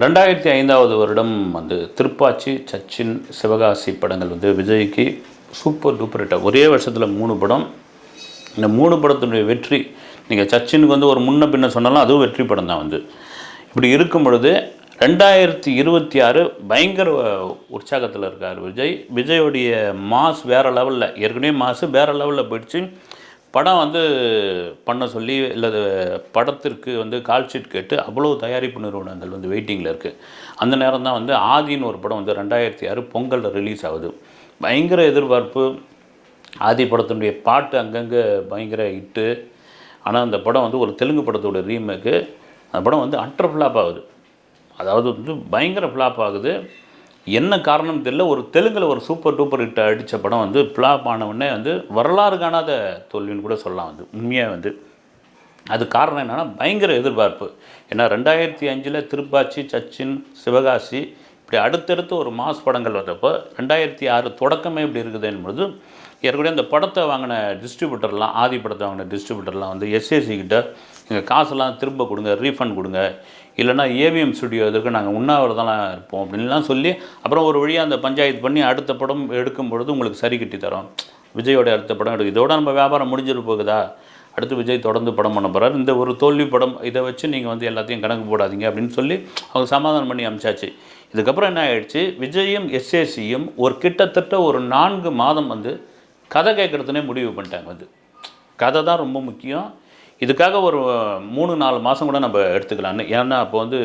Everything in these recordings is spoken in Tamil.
ரெண்டாயிரத்தி ஐந்தாவது வருடம் வந்து திருப்பாச்சி சச்சின் சிவகாசி படங்கள் வந்து விஜய்க்கு சூப்பர் டூப்பர் ஹிட்டாக ஒரே வருஷத்தில் மூணு படம். இந்த மூணு படத்தினுடைய வெற்றி நீங்கள் சச்சினுக்கு வந்து ஒரு முன்ன பின்ன சொன்னாலும் அதுவும் வெற்றி படம் தான் வந்து. இப்படி இருக்கும் பொழுது ரெண்டாயிரத்தி இருபத்தி ஆறு பயங்கர உற்சாகத்தில் இருக்கார் விஜய். விஜயோடைய மாஸ் வேறு லெவலில் ஏற்கனவே மாசு வேறு லெவலில் போயிடுச்சு. படம் வந்து பண்ண சொல்லி இல்லை படத்திற்கு வந்து கால் ஷீட் கேட்டு அவ்வளோ தயாரிப்பு நிறுவனங்கள் வந்து வெயிட்டிங்கில் இருக்குது அந்த நேரம் தான் வந்து ஆதின்னு ஒரு படம் வந்து ரெண்டாயிரத்தி ஆறு பொங்கலில் ரிலீஸ் ஆகுது. பயங்கர எதிர்பார்ப்பு. ஆதி படத்தினுடைய பாட்டு அங்கங்கே பயங்கர ஹிட்டு ஆனால் அந்த படம் வந்து ஒரு தெலுங்கு படத்தோட ரீமேக்கு அந்த படம் வந்து அட்டர் ஃப்ளாப் ஆகுது. அதாவது வந்து பயங்கர ஃப்ளாப் ஆகுது. என்ன காரணம் தெரியல. ஒரு தெலுங்கில் ஒரு சூப்பர் டூப்பர் ஹிட் அடித்த படம் வந்து ஃப்ளாப் ஆனவுடனே வந்து வரலாறு காணாத தோல்வின்னு கூட சொல்லலாம் வந்து உண்மையாக வந்து. அது காரணம் என்னென்னா பயங்கர எதிர்பார்ப்பு. ஏன்னா ரெண்டாயிரத்தி அஞ்சில் திருப்பாச்சி சச்சின் சிவகாசி இப்படி அடுத்தடுத்து ஒரு மாஸ் படங்கள் வந்தப்போ ரெண்டாயிரத்தி ஆறு தொடக்கமே இப்படி இருக்குது என்பது ஏற்கனவே அந்த படத்தை வாங்கின டிஸ்ட்ரிபியூட்டர்லாம் ஆதி படத்தை வாங்கின டிஸ்ட்ரிபியூட்டர்லாம் வந்து எஸ்ஏசி கிட்ட எங்கள் காசெல்லாம் திரும்ப கொடுங்க ரீஃபண்ட் கொடுங்க. இல்லைன்னா ஏவிஎம் ஸ்டுடியோ இதற்கு நாங்கள் உண்ணாவிரதம்லாம் இருப்போம் அப்படின்லாம் சொல்லி அப்புறம் ஒரு வழியாக அந்த பஞ்சாயத்து பண்ணி அடுத்த படம் எடுக்கும் பொழுது உங்களுக்கு சரி கட்டி தரோம். விஜயோட அடுத்த படம் எடுக்கும் இதோட நம்ம வியாபாரம் முடிஞ்சிட்டு போகுதா? அடுத்து விஜய் தொடர்ந்து படம் பண்ண போகிறார் இந்த ஒரு தோல்வி படம் இதை வச்சு நீங்கள் வந்து எல்லாத்தையும் கணக்கு போடாதீங்க அப்படின்னு சொல்லி அவங்க சமாதானம் பண்ணி அமிச்சாச்சு. இதுக்கப்புறம் என்ன ஆயிடுச்சு? விஜயும் எஸ்ஏசியும் ஒரு கிட்டத்தட்ட ஒரு நான்கு மாதம் வந்து கதை கேட்குறதுனே முடிவு பண்ணிட்டாங்க வந்து. கதை தான் ரொம்ப முக்கியம். இதுக்காக ஒரு மூணு நாலு மாதம் கூட நம்ம எடுத்துக்கலான்னு ஏன்னா அப்போ வந்து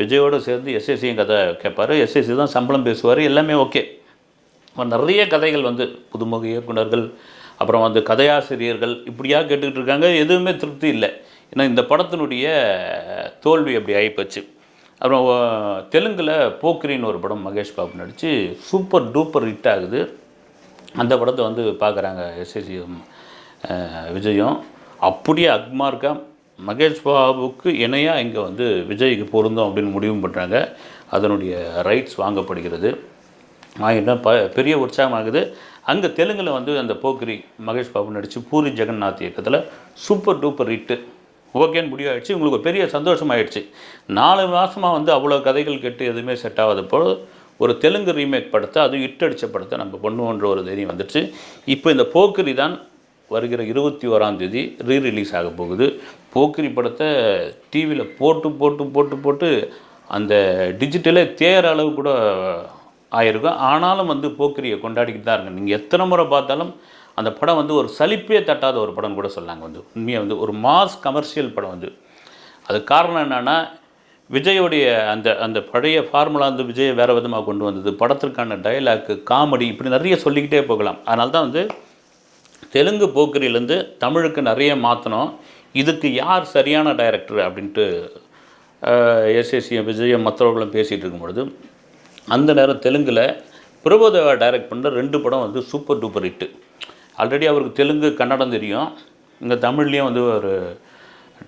விஜயோடு சேர்ந்து எஸ்எஸ்சியும் கதை கேட்பார் எஸ்எஸ்சி தான் சம்பளம் பேசுவார். எல்லாமே ஓகே. நிறைய கதைகள் வந்து புதுமுக இயக்குனர்கள் அப்புறம் வந்து கதையாசிரியர்கள் இப்படியா கேட்டுக்கிட்டு இருக்காங்க எதுவுமே திருப்தி இல்லை. ஏன்னா இந்த படத்தினுடைய தோல்வி அப்படி ஆகிப்போச்சு அப்புறம் தெலுங்கில் போக்கிரின்னு ஒரு படம் மகேஷ் பாபு நடித்து சூப்பர் டூப்பர் ஹிட் ஆகுது. அந்த படத்தை வந்து பார்க்குறாங்க எஸ்எஸ்சி விஜயும். அப்படியே அக்மார்க்கா மகேஷ் பாபுக்கு இணையாக இங்கே வந்து விஜய்க்கு பொருந்தோம் அப்படின்னு முடிவும் பண்ணுறாங்க அதனுடைய ரைட்ஸ் வாங்கப்படுகிறது. வாங்கிட்டா ப பெரிய உற்சாகமாகுது அங்கே தெலுங்கில் வந்து அந்த போக்கிரி மகேஷ் பாபு நடித்து பூரி ஜெகநாத் இயக்கத்தில் சூப்பர் டூப்பர் ஹிட்டு ஓகேன்னு முடிவாயிடுச்சு. உங்களுக்கு ஒரு பெரிய சந்தோஷமாயிடுச்சு. நாலு மாதமாக வந்து அவ்வளோ கதைகள் கெட்டு எதுவுமே செட் ஆகாதப்போ ஒரு தெலுங்கு ரீமேக் படத்தை அது இட்டடிச்ச அடித்த படத்தை நம்ம பண்ணுவோன்ற ஒரு தைரியம் வந்துடுச்சு. இப்போ இந்த போக்கிரி தான் வருகிற இருபத்தி ஓராம் தேதி ரீ ரிலீஸ் ஆக போகுது. போக்கிரி படத்தை டிவியில் போட்டு போட்டு போட்டு போட்டு அந்த டிஜிட்டலே தேர அளவு கூட ஆயிருக்கும். ஆனாலும் வந்து போக்கிரியை கொண்டாடிக்கிட்டு தான் இருங்க நீங்கள் எத்தனை முறை பார்த்தாலும் அந்த படம் வந்து ஒரு சலிப்பே தட்டாத ஒரு படம் கூட சொல்லாங்க. வந்து உண்மையாக வந்து ஒரு மாஸ் கமர்ஷியல் படம் வந்து. அது காரணம் என்னென்னா விஜயோடைய அந்த அந்த பழைய ஃபார்முலா வந்து விஜயை வேறு விதமாக கொண்டு வந்தது. படத்திற்கான டைலாக்கு காமெடி இப்படி நிறைய சொல்லிக்கிட்டே போகலாம். அதனால தான் வந்து தெலுங்கு போக்கிரிலேருந்து தமிழுக்கு நிறைய மாற்றினோம் இதுக்கு யார் சரியான டைரக்டர் அப்படின்ட்டு எஸ்எஸ்சி விஜயம் மற்றவர்களும் பேசிகிட்டு இருக்கும் பொழுது அந்த நேரம் தெலுங்கில் பிரபுதேவா டைரக்ட் பண்ணுற ரெண்டு படம் வந்து சூப்பர் டூப்பர் ஹிட்டு ஆல்ரெடி அவருக்கு தெலுங்கு கன்னடம் தெரியும். இங்கே தமிழ்லேயும் வந்து ஒரு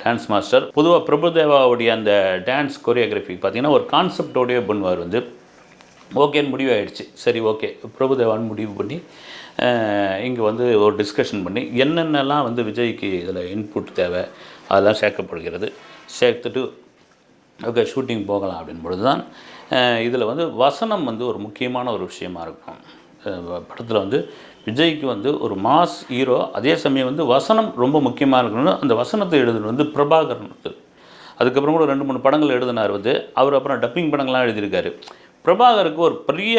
டான்ஸ் மாஸ்டர் பொதுவாக பிரபுதேவாவுடைய அந்த டான்ஸ் கொரியோகிராஃபி பார்த்திங்கன்னா ஒரு கான்செப்டோடய பண்ணுவார் வந்து. ஓகேன்னு முடிவாயிடுச்சு. சரி ஓகே. பிரபுதேவான்னு முடிவு பண்ணி இங்கே வந்து ஒரு டிஸ்கஷன் பண்ணி என்னென்னலாம் வந்து விஜய்க்கு இதில் இன்புட் தேவை அதெல்லாம் சேர்க்கப்படுகிறது. சேர்த்துட்டு ஓகே ஷூட்டிங் போகலாம் அப்படின் பொழுது தான் இதில் வந்து வசனம் வந்து ஒரு முக்கியமான ஒரு விஷயமா இருக்கும். படத்தில் வந்து விஜய்க்கு வந்து ஒரு மாஸ் ஹீரோ அதே சமயம் வந்து வசனம் ரொம்ப முக்கியமாக இருக்கணும் அந்த வசனத்தை எழுதுனது வந்து பிரபாகரன் அதுக்கப்புறம் கூட ரெண்டு மூணு படங்கள் எழுதினார் வந்து அவர் அப்புறம் டப்பிங் படங்கள்லாம் எழுதியிருக்காரு. பிரபாகருக்கு ஒரு பெரிய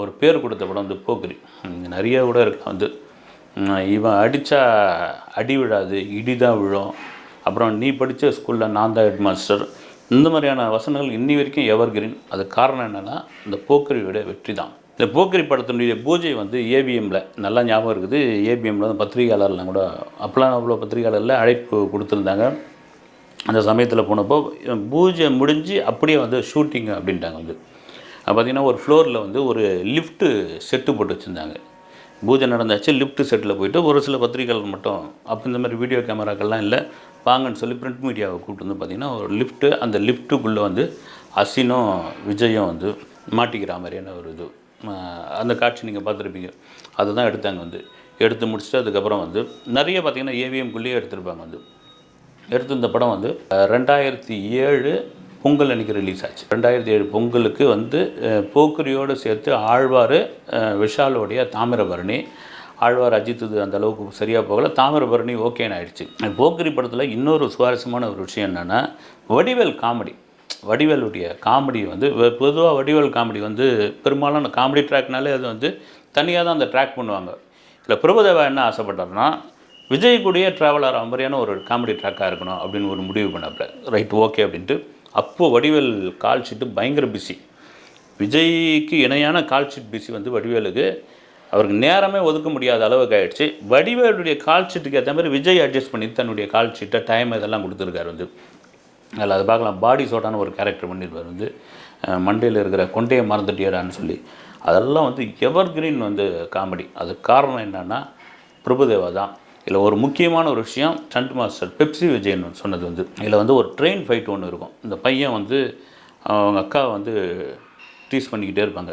ஒரு பேர் கொடுத்த படம் வந்து போக்கிரி. நிறைய கூட இருக்கு. வந்து இவன் அடித்தா அடி விழாது இடி தான் விழும். அப்புறம் நீ படித்த ஸ்கூலில் நான் தான் ஹெட் மாஸ்டர் இந்த மாதிரியான வசனங்கள் இன்னி வரைக்கும் எவர் கிரீன் அது காரணம் என்னென்னா இந்த போக்கிரியோட வெற்றி தான் இந்த போக்கிரி படத்தினுடைய பூஜை வந்து ஏபிஎம்மில் நல்லா ஞாபகம் இருக்குது. ஏபிஎம்மில் வந்து பத்திரிகையாளர்லாம் கூட அப்போலாம் அவ்வளோ பத்திரிகையாளரில் அழைப்பு கொடுத்துருந்தாங்க. அந்த சமயத்தில் போனப்போ பூஜை முடிஞ்சு அப்படியே வந்து ஷூட்டிங் அப்படின்ட்டாங்க வந்து. பார்த்திங்கன்னா ஒரு ஃப்ளோரில் வந்து ஒரு லிஃப்ட்டு செட்டு போட்டு வச்சுருந்தாங்க. பூஜை நடந்தாச்சு லிஃப்ட்டு செட்டில் போயிட்டு ஒரு சில பத்திரிகைகள் மட்டும் அப்போ இந்த மாதிரி வீடியோ கேமராக்கள்லாம் இல்லை வாங்கன்னு சொல்லி பிரிண்ட் மீடியாவை கூப்பிட்டு வந்து பார்த்திங்கன்னா ஒரு லிஃப்ட்டு அந்த லிஃப்ட்டுக்குள்ளே வந்து அசினும் விஜயும் வந்து மாட்டிக்கிற மாதிரியான ஒரு இது. அந்த காட்சி நீங்கள் பார்த்துருப்பீங்க. அதை தான் எடுத்தாங்க வந்து. எடுத்து முடிச்சுட்டு அதுக்கப்புறம் வந்து நிறைய பார்த்திங்கன்னா ஏவிஎம்குள்ளேயே எடுத்திருப்பாங்க வந்து. எடுத்து இந்த படம் வந்து ரெண்டாயிரத்தி ஏழு பொங்கல் அன்றைக்கி ரிலீஸ் ஆச்சு. ரெண்டாயிரத்தி ஏழு பொங்கலுக்கு வந்து போக்குரியோடு சேர்த்து ஆழ்வார் விஷாலோடைய தாமிரபரணி ஆழ்வார் அஜித் இது அந்த அளவுக்கு சரியாக போகல தாமிரபரணி ஓகேன்னு ஆயிடுச்சு. போக்குரி படத்தில் இன்னொரு சுவாரஸ்யமான ஒரு விஷயம் என்னென்னா வடிவேல் காமெடி. வடிவேலுடைய காமெடி வந்து பொதுவாக வடிவேல் காமெடி வந்து பெரும்பாலான காமெடி ட்ராக்னாலே அது வந்து தனியாக தான் அந்த ட்ராக் பண்ணுவாங்க. இல்லை பிரபுதேவா என்ன ஆசைப்பட்டாருன்னா விஜய் கூடயே ட்ராவலர் மாதிரியான ஒரு காமெடி ட்ராக்காக இருக்கணும் அப்படின்னு ஒரு முடிவு பண்ணாப்புல ரைட் ஓகே அப்படின்ட்டு. அப்போது வடிவேல் கால் ஷீட்டு பயங்கர பிஸி விஜய்க்கு இணையான கால் ஷீட் பிஸி வந்து வடிவேலுக்கு அவருக்கு நேரமே ஒதுக்க முடியாத அளவுக்கு ஆயிடுச்சு. வடிவேலுடைய கால் ஷீட்டுக்கு ஏற்ற மாதிரி விஜய் அட்ஜஸ்ட் பண்ணி தன்னுடைய கால் ஷீட்டை டைம் இதெல்லாம் கொடுத்துருக்காரு வந்து. அதில் அதை பார்க்கலாம். பாடி சோட்டான ஒரு கேரக்டர் பண்ணியிருப்பார் வந்து. மண்டையில் இருக்கிற கொண்டையை மறந்துட்டியடான்னு சொல்லி. அதெல்லாம் வந்து எவர் கிரீன் வந்து காமெடி அது காரணம் என்னன்னா பிரபுதேவா தான். இதில் ஒரு முக்கியமான ஒரு விஷயம் ஸ்டண்ட் மாஸ்டர் பெப்சி விஜயன் சொன்னது வந்து. இதில் வந்து ஒரு ட்ரெயின் ஃபைட் ஒன்று இருக்கும். இந்த பையன் வந்து அவங்க அக்கா வந்து டீஸ் பண்ணிக்கிட்டே இருப்பாங்க.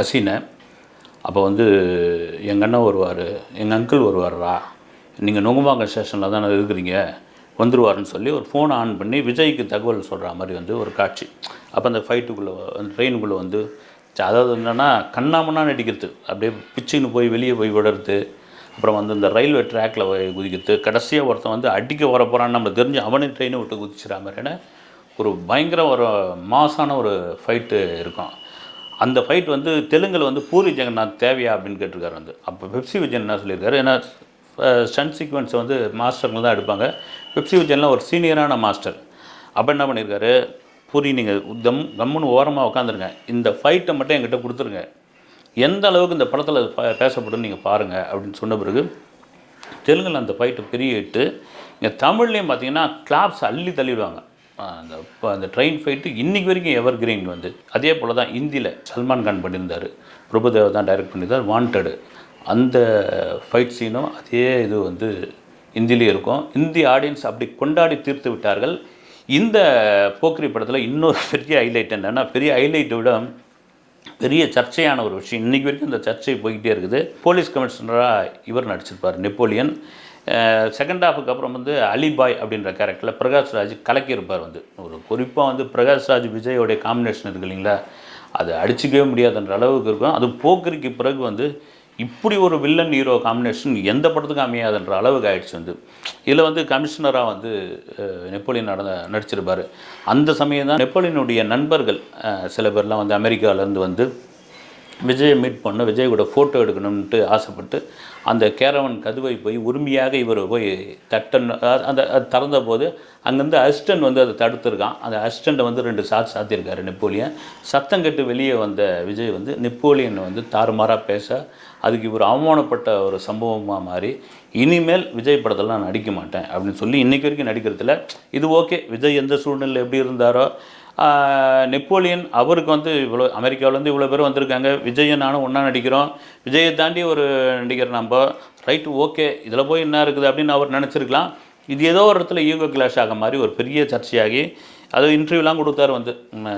அசீனை அசினை. அப்போ வந்து எங்கள் அண்ணன் வருவார். எங்கள் அங்கிள் வருவாரா நீங்கள் நுங்குமாங்க ஸ்டேஷனில் தானே இருக்கிறீங்க. வந்துருவாருன்னு சொல்லி ஒரு ஃபோனை ஆன் பண்ணி விஜய்க்கு தகவல் சொல்கிற மாதிரி வந்து ஒரு காட்சி. அப்போ அந்த ஃபைட்டுக்குள்ளே அந்த ட்ரெயினுக்குள்ளே வந்து அதாவது என்னென்னா கண்ணாமண்ணா நடிக்கிறது. அப்படியே பிச்சுன்னு போய் வெளியே போய் விடுறது. அப்புறம் வந்து இந்த ரயில்வே ட்ராக்கில் குதிக்கிறது. கடைசியாக ஒருத்தன் வந்து அடிக்க வர போகிறான்னு நம்ம தெரிஞ்சு அவனே ட்ரெயினை விட்டு குதிச்சிடா மாதிரியான ஒரு பயங்கர ஒரு மாசான ஒரு ஃபைட்டு இருக்கும். அந்த ஃபைட் வந்து தெலுங்கில் வந்து பூரி ஜெகநாத் தேவையா அப்படின்னு கேட்டிருக்காரு வந்து. அப்போ பெப்சி விஜயன் என்ன சொல்லியிருக்காரு? ஏன்னா ஸ்டன் சீக்வன்ஸை வந்து மாஸ்டருங்க தான் எடுப்பாங்க. பெப்சி விஜயன்லாம் ஒரு சீனியரான மாஸ்டர். அப்போ என்ன பண்ணியிருக்காரு? பூரி நீங்கள் தம் கம்முன்னு ஓரமாக உட்காந்துருங்க இந்த ஃபைட்டை மட்டும் என்கிட்ட கொடுத்துருங்க. எந்த அளவுக்கு இந்த படத்தில் பேசப்படும் நீங்கள் பாருங்கள் அப்படின்னு சொன்ன பிறகு தெலுங்கில் அந்த ஃபைட்டு பெரிய ஹிட்டு இங்கே தமிழ்லேயும் பார்த்தீங்கன்னா கிளாப்ஸ் அள்ளி தள்ளிடுவாங்க. அந்த இப்போ அந்த ட்ரெயின் ஃபைட்டு இன்றைக்கி வரைக்கும் எவர் கிரீன் வந்து. அதே போல் தான் ஹிந்தியில் சல்மான் கான் பண்ணியிருந்தார். பிரபுதேவா தான் டைரக்ட் பண்ணியிருந்தார். வாண்டடு அந்த ஃபைட் சீனும் அதே இது வந்து ஹிந்திலே இருக்கும். இந்தி ஆடியன்ஸ் அப்படி கொண்டாடி தீர்த்து விட்டார்கள். இந்த போக்கிரி படத்தில் இன்னொரு பெரிய ஹைலைட் என்னென்னா பெரிய ஹைலைட்டை விட பெரிய சர்ச்சையான ஒரு விஷயம். இன்றைக்கி வரைக்கும் இந்த சர்ச்சை போய்கிட்டே இருக்குது. போலீஸ் கமிஷனராக இவர் நடிச்சிருப்பார் நெப்போலியன். செகண்ட் ஹாஃபுக்கு அப்புறம் வந்து அலிபாய் அப்படின்ற கேரக்டரில் பிரகாஷ்ராஜ் கலக்கியிருப்பார் வந்து. ஒரு குறிப்பாக வந்து பிரகாஷ்ராஜ் விஜயோடைய காம்பினேஷன் இருக்கு இல்லைங்களா? அது அடிச்சிக்கவே முடியாதுன்ற அளவுக்கு இருக்கும். அது போக்கிரிக்கு பிறகு வந்து இப்படி ஒரு வில்லன் ஹீரோ காம்பினேஷன் எந்த படத்துக்கும் அமையாதுன்ற அளவுக்கு ஆயிடுச்சு வந்து. இதில் வந்து கமிஷனராக வந்து நெப்போலியன் நடந்த நடிச்சிருப்பார். அந்த சமயம் தான் நெப்போலியனுடைய நண்பர்கள் சில பேர்லாம் வந்து அமெரிக்காவிலேருந்து வந்து விஜயை மீட் பண்ண விஜய் கூட ஃபோட்டோ எடுக்கணும்ன்ட்டு ஆசைப்பட்டு அந்த கேரவன் கதுவை போய் உரிமையாக இவர் போய் தட்டன் அந்த அது திறந்த போது அங்கேருந்து அசிஸ்டன்ட் வந்து அதை தடுத்துருக்கான். அந்த அசிஸ்டண்ட்டை வந்து ரெண்டு சாத்து சாத்தியிருக்காரு நெப்போலியன். சத்தம் கட்டு வெளியே வந்த விஜய் வந்து நெப்போலியன் வந்து தாறுமாறாக பேச அதுக்கு இவர் அவமானப்பட்ட ஒரு சம்பவமாக மாறி இனிமேல் விஜய் படத்தில் நான் நடிக்க மாட்டேன் அப்படின்னு சொல்லி இன்றைக்கி வரைக்கும் நடிக்கிறதுல இது ஓகே. விஜய் எந்த சூழ்நிலையில் எப்படி இருந்தாரோ நெப்போலியன் அவருக்கு வந்து இவ்வளோ அமெரிக்காவிலேருந்து இவ்வளோ பேர் வந்திருக்காங்க. விஜயை நானும் ஒன்றா நடிக்கிறோம். விஜயை தாண்டி ஒரு நடிகர் நம்ம. Right okay. இதில் போய் என்ன இருக்குது அப்படின்னு அவர் நினச்சிருக்கலாம். இது ஏதோ ஒரு இடத்துல ஈகோ கிளாஷ் ஆக மாதிரி ஒரு பெரிய சர்ச்சையாகி அது இன்டர்வியூலாம் கொடுத்தாரு வந்து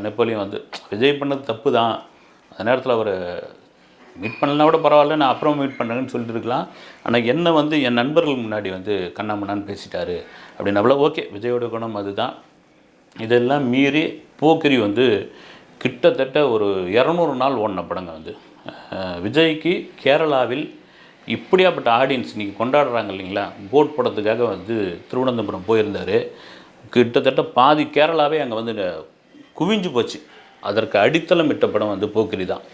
நெப்போலியன் வந்து. விஜய் பண்ணது தப்பு தான். அந்த நேரத்தில் அவர் மீட் பண்ணலனா கூட பரவாயில்ல நான் அப்புறம் மீட் பண்ணுறேன்னு சொல்லிட்டு இருக்கலாம் ஆனால் என்னை வந்து என் நண்பர்கள் முன்னாடி வந்து கண்ணாமண்ணான்னு பேசிட்டாரு. அப்படின்னு அவ்வளோ ஓகே விஜயோட குணம் அதுதான். இதெல்லாம் மீறி போக்கிரி வந்து கிட்டத்தட்ட ஒரு இரநூறு நாள் ஓடின படங்க வந்து. விஜய்க்கு கேரளாவில் இப்படியாப்பட்ட ஆடியன்ஸ் இன்றைக்கி கொண்டாடுறாங்க இல்லைங்களா? போட் படத்துக்காக வந்து திருவனந்தபுரம் போயிருந்தார். கிட்டத்தட்ட பாதி கேரளாவே அங்கே வந்து குவிஞ்சு போச்சு. அதற்கு அடித்தளம் இட்ட படம் வந்து போக்கிரி தான்.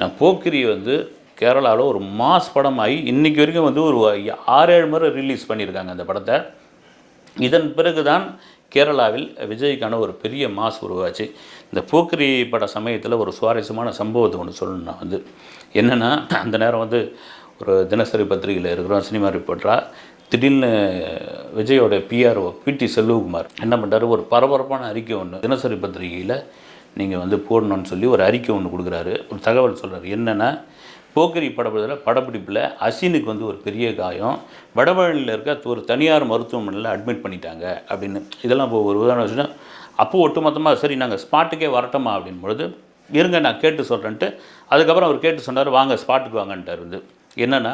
நான் போக்கிரி வந்து கேரளாவில் ஒரு மாஸ் படமாகி இன்றைக்கி வரைக்கும் வந்து ஒரு ஆறு ஏழு முறை ரிலீஸ் பண்ணியிருக்காங்க அந்த படத்தை. இதன் பிறகு தான் கேரளாவில் விஜய்க்கான ஒரு பெரிய மாஸ் உருவாச்சு. இந்த போக்கிரி பட சமயத்தில் ஒரு சுவாரஸ்யமான சம்பவத்தை ஒன்று சொல்லணும் நான் வந்து. என்னென்னா அந்த நேரம் வந்து ஒரு தினசரி பத்திரிகையில் இருக்கிறோம் சினிமா ரிப்போர்ட்டராக திடீர்னு விஜயோட பிஆர்ஓ பிடி செல்வகுமார் என்ன பண்ணுறாரு ஒரு பரபரப்பான அறிக்கை ஒன்று தினசரி பத்திரிகையில் நீங்கள் வந்து போடணும்னு சொல்லி ஒரு அறிக்கை ஒன்று கொடுக்குறாரு. ஒரு தகவல் சொல்கிறார் என்னென்னா போக்கிரி படப்பிடிப்பில் படப்பிடிப்பில் அசினுக்கு வந்து ஒரு பெரிய காயம். வடபழனியில் இருக்க ஒரு தனியார் மருத்துவமனையில் அட்மிட் பண்ணிட்டாங்க அப்படின்னு. இதெல்லாம் இப்போ ஒரு உதாரணம் வச்சுன்னா அப்போ ஒட்டுமொத்தமாக சரி நாங்கள் ஸ்பாட்டுக்கே வரட்டோமா அப்படின்பொழுது இருங்க நான் கேட்டு சொல்கிறேன்ட்டு அதுக்கப்புறம் அவர் கேட்டு சொன்னார் வாங்க ஸ்பாட்டுக்கு வாங்கன்ட்டார் வந்து. என்னென்னா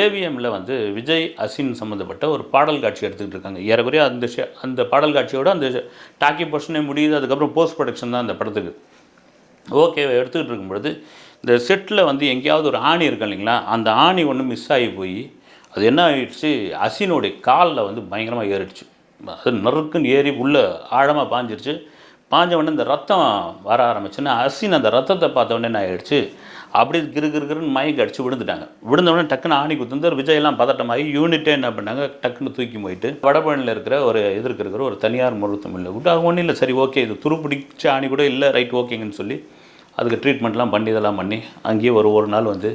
ஏவிஎம்மில் வந்து விஜய் அசின் சம்மந்தப்பட்ட ஒரு பாடல் காட்சி எடுத்துக்கிட்டு இருக்காங்க. ஏறக்குறைய அந்த அந்த பாடல் காட்சியோட அந்த டாக்கி போர்ஷனே முடியுது அதுக்கப்புறம் போஸ்ட் ப்ரொடக்ஷன் தான் அந்த படத்துக்கு. ஓகே எடுத்துக்கிட்டு இருக்கும்பொழுது இந்த செட்டில் வந்து எங்கேயாவது ஒரு ஆணி இருக்கும் இல்லைங்களா? அந்த ஆணி ஒன்று மிஸ் ஆகி போய் அது என்ன ஆகிடுச்சு அசினுடைய காலில் வந்து பயங்கரமாக ஏறிடுச்சு. அது நறுக்குன்னு ஏறி உள்ளே ஆழமாக பாஞ்சிருச்சு. பாஞ்ச உடனே இந்த ரத்தம் வர ஆரம்பிச்சுன்னா அசின் அந்த ரத்தத்தை பார்த்த உடனே என்ன ஆகிடுச்சு அப்படி கிரு கிருன்னு மயக்க அடிச்சு விழுந்துட்டாங்க. விழுந்த உடனே டக்குன்னு ஆணி குத்துந்து விஜயெல்லாம் பதட்டமாகி யூனிட்டே என்ன பண்ணாங்க? டக்குன்னு தூக்கி போயிட்டு வடபழனியில் இருக்கிற ஒரு எதிர்க்க இருக்கிற ஒரு தனியார் மருத்துவமனையில் விட்டு அவங்க ஒன்றும் இல்லை சரி ஓகே இது துரு பிடிச்ச ஆணி கூட இல்லை ரைட் ஓகேங்கன்னு சொல்லி அதுக்கு ட்ரீட்மெண்ட்லாம் பண்ணி இதெல்லாம் பண்ணி அங்கேயே ஒரு ஒரு நாள் வந்து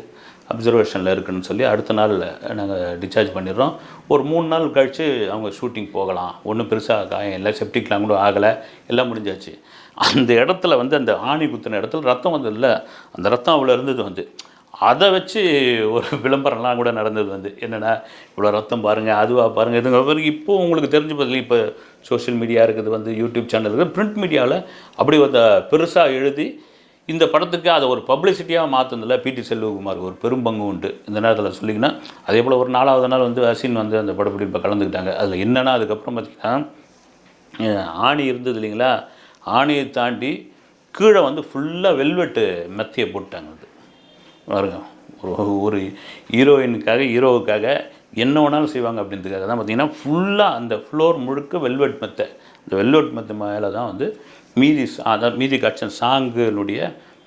அப்சர்வேஷனில் இருக்குன்னு சொல்லி அடுத்த நாள் நாங்கள் டிஸ்சார்ஜ் பண்ணிடுறோம். ஒரு மூணு நாள் கழித்து அவங்க ஷூட்டிங் போகலாம். ஒன்றும் பெருசாக காயம் இல்லை. செப்டிக்லாம் கூட ஆகலை. எல்லாம் முடிஞ்சாச்சு. அந்த இடத்துல வந்து அந்த ஆணி குத்தின இடத்துல ரத்தம் வந்து இல்லை. அந்த ரத்தம் அவ்வளோ இருந்தது வந்து. அதை வச்சு ஒரு விளம்பரம்லாம் கூட நடந்தது வந்து. என்னென்னா இவ்வளோ ரத்தம் பாருங்கள் அதுவாக பாருங்கள் இதுங்க பிறகு இப்போ உங்களுக்கு தெரிஞ்ச பதில் இப்போ சோஷியல் மீடியா இருக்குது வந்து யூடியூப் சேனல் இருக்குது. பிரிண்ட் மீடியாவில் அப்படி வந்து பெருசாக எழுதி இந்த படத்துக்கு அதை ஒரு பப்ளிசிட்டியாக மாற்றினதில் பிடி செல்வகுமார் ஒரு பெரும் பங்கு உண்டு. இந்த நேரத்தில் சொல்லிங்கன்னா அதே போல் ஒரு நாலாவது நாள் வந்து அசின் வந்து அந்த படப்பிடிப்பை கலந்துக்கிட்டாங்க. அதில் என்னென்னா அதுக்கப்புறம் பார்த்திங்கன்னா ஆணி இருந்தது இல்லைங்களா? ஆணியை தாண்டி கீழே வந்து ஃபுல்லாக வெல்வெட்டு மெத்தையை போட்டாங்க அது. பாருங்க ஒரு ஒரு ஹீரோயினுக்காக ஹீரோவுக்காக என்ன வேணாலும் செய்வாங்க அப்படின்றதுக்காக தான் பார்த்தீங்கன்னா ஃபுல்லாக அந்த ஃப்ளோர் முழுக்க வெல்வெட் மெத்தை. இந்த வெல்வெட் மெத்தை மேலே தான் வந்து மீதி அதான் மீதி காட்சன் சாங்குனுடைய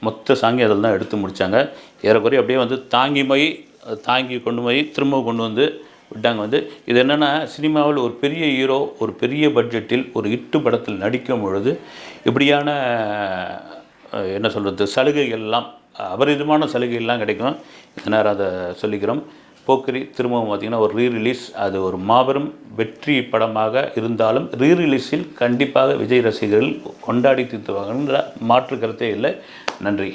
மொத்த சாங்கி அதில் தான் எடுத்து முடித்தாங்க ஏறக்குறைய அப்படியே வந்து தாங்கி போய் தாங்கி கொண்டு போய் திரும்ப கொண்டு வந்து விட்டாங்க. வந்து இது என்னென்னா சினிமாவில் ஒரு பெரிய ஹீரோ ஒரு பெரிய பட்ஜெட்டில் ஒரு இட்டு படத்தில் நடிக்கும் பொழுது இப்படியான என்ன சொல்கிறது சலுகைகள்லாம் அபரிதமான சலுகைகள்லாம் கிடைக்கும். இந்த நேரம் அதை சொல்லிக்கிறோம். போக்கிரி திரும்பவும் பார்த்திங்கன்னா ஒரு ரீ ரிலீஸ் அது ஒரு மாபெரும் வெற்றி படமாக இருந்தாலும் ரீ ரிலீஸில் கண்டிப்பாக விஜய் ரசிகர்கள் கொண்டாடி தீர்த்துவாங்கன்ற மாற்று கருத்தே இல்லை. நன்றி.